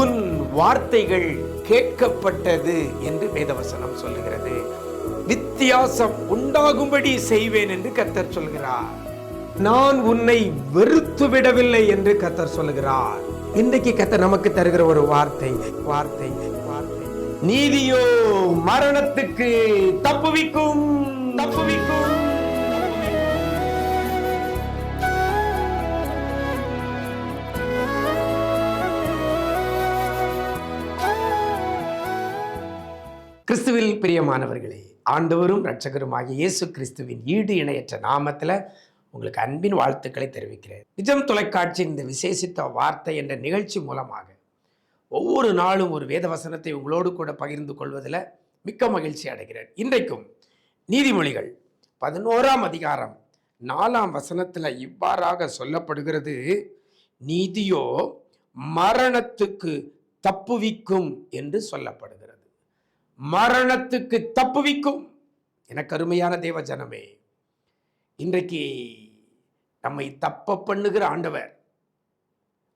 உன் வார்த்தைகள் கேட்கப்பட்டது என்று வேதவசனம் சொல்லுகிறது. வித்தியாசம் உண்டாகும்படி செய்வேன் என்று கத்தர் சொல்கிறார். நான் உன்னை வெறுத்து விடவில்லை என்று கத்தர் சொல்லுகிறார். இன்றைக்கு கத்தர் நமக்கு தருகிற ஒரு வார்த்தை வார்த்தை வார்த்தை. நீதியோ மரணத்துக்கு தப்புவிக்கும் தப்புவிக்கும். கிறிஸ்துவில் பிரியமானவர்களே ஆண்டவரும் இரட்சகருமாகிய இயேசு கிறிஸ்துவின் ஈடு இணையற்ற நாமத்தில் உங்களுக்கு அன்பின் வாழ்த்துக்களை தெரிவிக்கிறேன். நிஜம் தொலைக்காட்சி இந்த விசேஷித்த வார்த்தை என்ற நிகழ்ச்சி மூலமாக ஒவ்வொரு நாளும் ஒரு வேத வசனத்தை உங்களோடு கூட பகிர்ந்து கொள்வதில் மிக்க மகிழ்ச்சி அடைகிறேன். இன்றைக்கும் நீதிமொழிகள் பதினோராம் அதிகாரம் நாலாம் வசனத்தில் இவ்வாறாக சொல்லப்படுகிறது நீதியோ மரணத்துக்கு தப்புவிக்கும் என்று சொல்லப்படுகிறது. மரணத்துக்கு தப்புவிக்கும் எனக்கு அருமையான தேவ ஜனமே இன்றைக்கு நம்மை தப்ப பண்ணுகிற ஆண்டவர்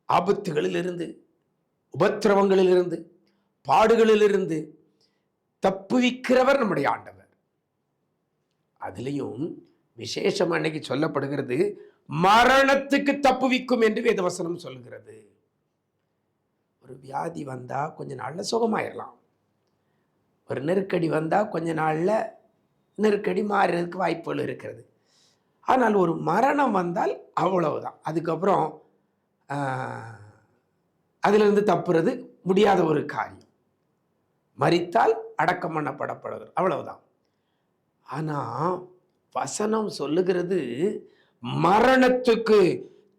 ஆபத்துகளிலிருந்து உபத்திரவங்களிலிருந்து பாடுகளிலிருந்து தப்புவிக்கிறவர் நம்முடைய ஆண்டவர். அதுலேயும் விசேஷம் அன்னைக்கு சொல்லப்படுகிறது மரணத்துக்கு தப்புவிக்கும் என்று வேதவசனம் சொல்கிறது ஒரு வியாதி வந்தால் கொஞ்ச நாளில் சுகமாயிடலாம் ஒரு நெருக்கடி வந்தால் கொஞ்ச நாளில் நெருக்கடி மாறுறதுக்கு வாய்ப்புகள் இருக்கிறது. ஆனால் ஒரு மரணம் வந்தால் அவ்வளவுதான். அதுக்கப்புறம் அதிலிருந்து தப்புறது முடியாத ஒரு காரியம். மறித்தால் அடக்கம் பண்ணப்படப்படுவது அவ்வளவுதான். ஆனால் வசனம் சொல்லுகிறது மரணத்துக்கு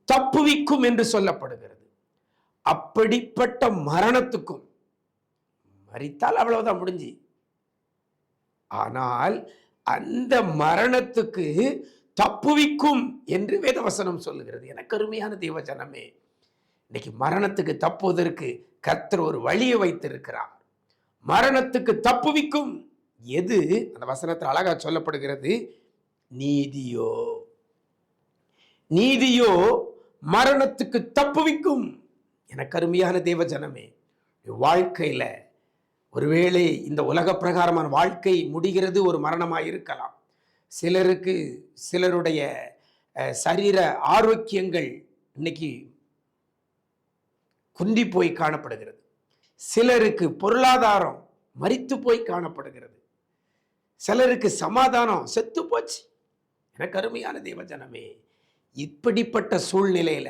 தப்புவிக்கும் என்று சொல்லப்படுகிறது. அப்படிப்பட்ட மரணத்துக்கும் மறித்தால் அவ்வளவுதான் முடிஞ்சு. ஆனால் அந்த மரணத்துக்கு தப்புவிக்கும் என்று வேதவசனம் சொல்லுகிறது. எனக்கு அருமையான தேவச்சனமே இன்னைக்கு மரணத்துக்கு தப்புவதற்கு கர்த்தர் ஒரு வழியை வைத்திருக்கிறார். மரணத்துக்கு தப்புவிக்கும் எது? அந்த வசனத்தில் அழகா சொல்லப்படுகிறது நீதியோ. நீதியோ மரணத்துக்கு தப்புவிக்கும் எனக்கு அருமையான தேவஜனமே வாழ்க்கையில ஒருவேளை இந்த உலக பிரகாரமான வாழ்க்கை முடிகிறது ஒரு மரணமாக இருக்கலாம் சிலருக்கு சிலருடைய சரீர ஆரோக்கியங்கள் இன்னைக்கு குந்தி போய் காணப்படுகிறது. சிலருக்கு பொருளாதாரம் மறித்து போய் காணப்படுகிறது. சிலருக்கு சமாதானம் செத்து போச்சு. எனக்கு அருமையான தேவஜனமே இப்படிப்பட்ட சூழ்நிலையில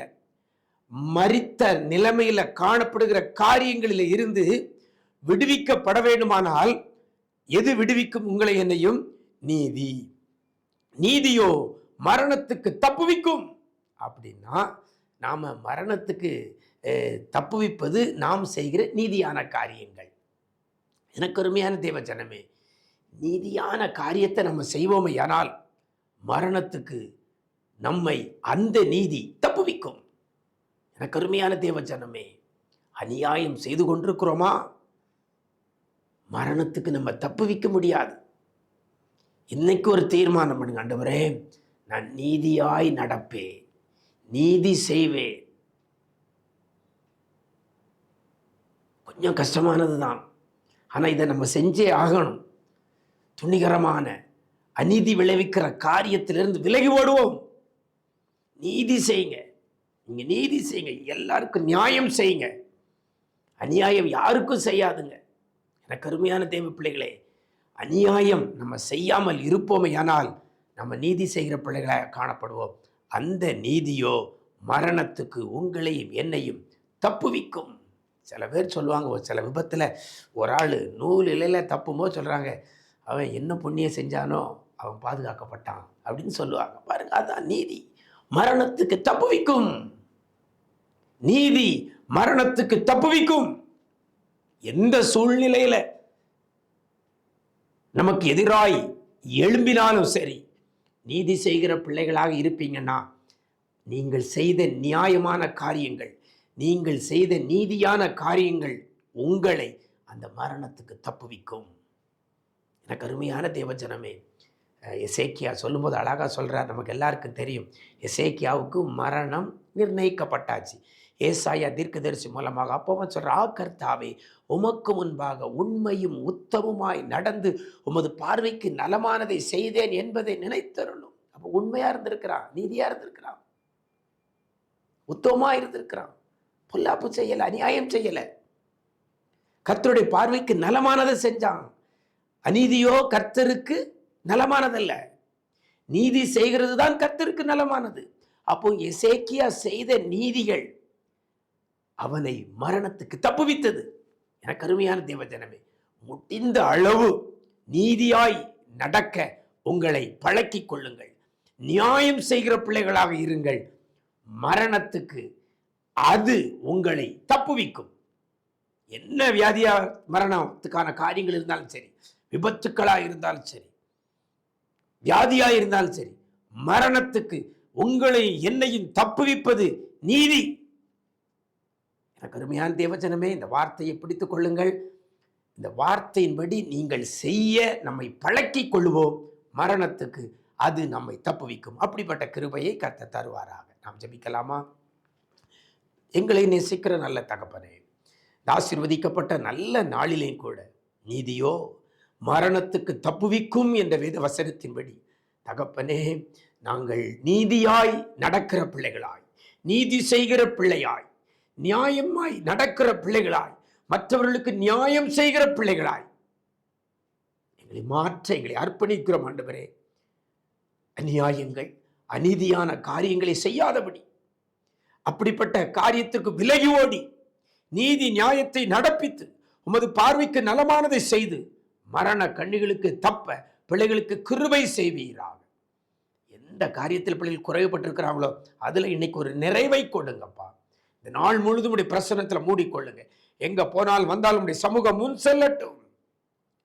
மறித்த நிலைமையில காணப்படுகிற காரியங்களில் இருந்து விடுவிக்கப்பட வேண்டுமானால் எது விடுவிக்கும் உங்களை என்னையும்? நீதி. நீதியோ மரணத்துக்கு தப்புவிக்கும் அப்படின்னா நாம் மரணத்துக்கு தப்புவிப்பது நாம் செய்கிற நீதியான காரியங்கள். எனக்கு அருமையான தேவ ஜனமே நீதியான காரியத்தை நம்ம செய்வோமையானால் மரணத்துக்கு நம்மை அந்த நீதி தப்புவிக்கும் எனக்கு அருமையான தேவ ஜனமே அநியாயம் செய்து கொண்டிருக்கிறோமா? மரணத்துக்கு நம்ம தப்புவிக்க முடியாது. இன்னைக்கு ஒரு தீர்மானம் பண்ணுங்க ஆண்டவரே நான் நீதியாய் நடப்பேன் நீதி செய்வேன். கொஞ்சம் கஷ்டமானது தான் ஆனால் இதை நம்ம செஞ்சே ஆகணும். துணிகரமான அநீதி விளைவிக்கிற காரியத்திலிருந்து விலகி ஓடுவோம். நீதி செய்யுங்க. நீங்கள் நீதி செய்யுங்க. எல்லாருக்கும் நியாயம் செய்யுங்க. அநியாயம் யாருக்கும் செய்யாதுங்க. எனக்கு அருமையான தேவ பிள்ளைகளே அநியாயம் நம்ம செய்யாமல் இருப்போமையானால் நம்ம நீதி செய்கிற பிள்ளைகளாக காணப்படுவோம். அந்த நீதியோ மரணத்துக்கு உங்களையும் என்னையும் தப்புவிக்கும். சில பேர் சொல்லுவாங்க ஒரு சில விபத்தில் ஒரு ஆள் நூல் இலையில் தப்பும்போது சொல்கிறாங்க அவன் என்ன புண்ணியம் செஞ்சானோ அவன் பாதுகாக்கப்பட்டான் அப்படின்னு சொல்லுவாங்க. பாருங்க அதான் நீதி. மரணத்துக்கு தப்புவிக்கும். நீதி மரணத்துக்கு தப்புவிக்கும். எந்த சூழ்நிலையில நமக்கு எதிராய் எழும்பினாலும் சரி நீதி செய்கிற பிள்ளைகளாக இருப்பீங்கன்னா நீங்கள் செய்த நியாயமான காரியங்கள் நீங்கள் செய்த நீதியான காரியங்கள் உங்களை அந்த மரணத்துக்கு தப்புவிக்கும். எனக்கு அருமையான தேவஜனமே எசேக்கியா சொல்லும்போது அழகாக சொல்கிறார் நமக்கு எல்லாருக்கும் தெரியும். எசேக்கியாவுக்கு மரணம் நிர்ணயிக்கப்பட்டாச்சு. ஏசாயா தீர்க்கதரிசி மூலமாக அப்போவன் சொல்ற ஆ கர்த்தாவே உமக்கு முன்பாக உண்மையும் உத்தமுமாய் நடந்து உமது பார்வைக்கு நலமானதை செய்தேன் என்பதை நினைத்தருணும் அப்போ உண்மையாக இருந்திருக்கிறான் நீதியாக இருந்திருக்கிறான். உத்தமமாக இருந்திருக்கிறான். பொல்லாப்பு செய்யலை அநியாயம் செய்யலை. கர்த்தருடைய பார்வைக்கு நலமானதை செஞ்சான். அநீதியோ கர்த்தருக்கு நலமானதல்ல. நீதி செய்கிறது தான் கத்திற்கு நலமானது. அப்போ எசேக்கியா செய்த நீதிகள் அவனை மரணத்துக்கு தப்புவித்தது எனக்கு அருமையான தேவஜனமே முடிந்த அளவு நீதியாய் நடக்க உங்களை பழக்கிக் கொள்ளுங்கள். நியாயம் செய்கிற பிள்ளைகளாக இருங்கள். மரணத்துக்கு அது உங்களை தப்புவிக்கும் என்ன வியாதியா மரணத்துக்கான காரியங்கள் இருந்தாலும் சரி விபத்துக்களாக இருந்தாலும் சரி வியாதியாக இருந்தாலும் சரி மரணத்துக்கு உங்களை என்னையும் தப்புவிப்பது நீதி. எனக்கு அருமையான தேவஜனமே இந்த வார்த்தையை பிடித்துக் கொள்ளுங்கள். இந்த வார்த்தையின்படி நீங்கள் செய்ய நம்மை பழக்கிக் கொள்வோம். மரணத்துக்கு அது நம்மை தப்புவிக்கும். அப்படிப்பட்ட கிருபையை கத்த தருவாராக. நாம் ஜபிக்கலாமா? எங்களை நேசிக்கிற நல்ல தகப்பனே ஆசிர்வதிக்கப்பட்ட நல்ல நாளிலேயும் கூட நீதியோ மரணத்துக்கு தப்புவிக்கும் என்ற வேத வசனத்தின்படி தகப்பனே நாங்கள் நீதியாய் நடக்கிற பிள்ளைகளாய் நீதி செய்கிற பிள்ளையாய் நியாயமாய் நடக்கிற பிள்ளைகளாய் மற்றவர்களுக்கு நியாயம் செய்கிற பிள்ளைகளாய் எங்களை மாற்ற எங்களை அர்ப்பணிக்கிறோம் ஆண்டவரே. அநியாயங்கள் அநீதியான காரியங்களை செய்யாதபடி அப்படிப்பட்ட காரியத்திற்கு விலகி ஓடி நீதி நியாயத்தை நடப்பித்து உமது பார்வைக்கு நலமானதை செய்து மரண கண்ணிகளுக்கு தப்ப பிள்ளைகளுக்கு கிருபை செய்வீராக. எந்த காரியத்தில் பிள்ளைகள் குறைவுபட்டிருக்கிறாங்களோ அதுல இன்னைக்கு ஒரு நிறைவை கொடுங்கப்பா. இந்த நாள் முழுதும் உடைய பிரசனத்துல மூடிக்கொள்ளுங்க. எங்க போனால் வந்தாலும் உடைய சமூகம் முன் செல்லட்டும்.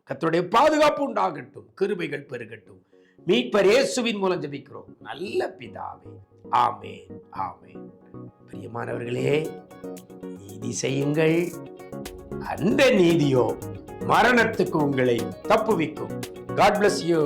கத்தருடைய பாதுகாப்பு உண்டாகட்டும் கிருபைகள் பெருகட்டும். மீட்பர் இயேசுவின் மூலம் ஜெபிக்கிறோம். நல்ல பிதாவே. ஆமே ஆமே பிரியமானவர்களே நீதி செய்யுங்கள். அந்த நீதியோ மரணத்துக்கு உங்களை தப்புவிக்கும். God bless you